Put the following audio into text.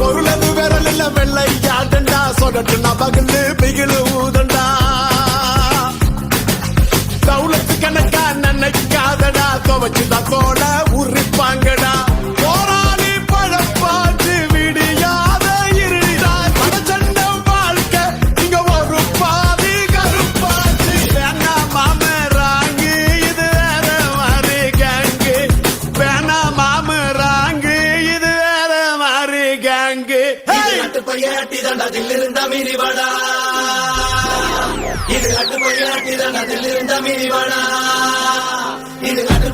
பொருளது விரல் இல்ல வெள்ளை வெள்ளையாடண்டா சொடட்டுனா பகலு பிகிலு ஊதண்டா. தௌலத்து கணக்கா நினைக்காதடா கிழங்கு நாட்டு பையாட்டி தான் அதில் இருந்த மிதிவடா இது நாட்டு பையாட்டி தான் அதில் இருந்த மிதிவடா இது நாட்டு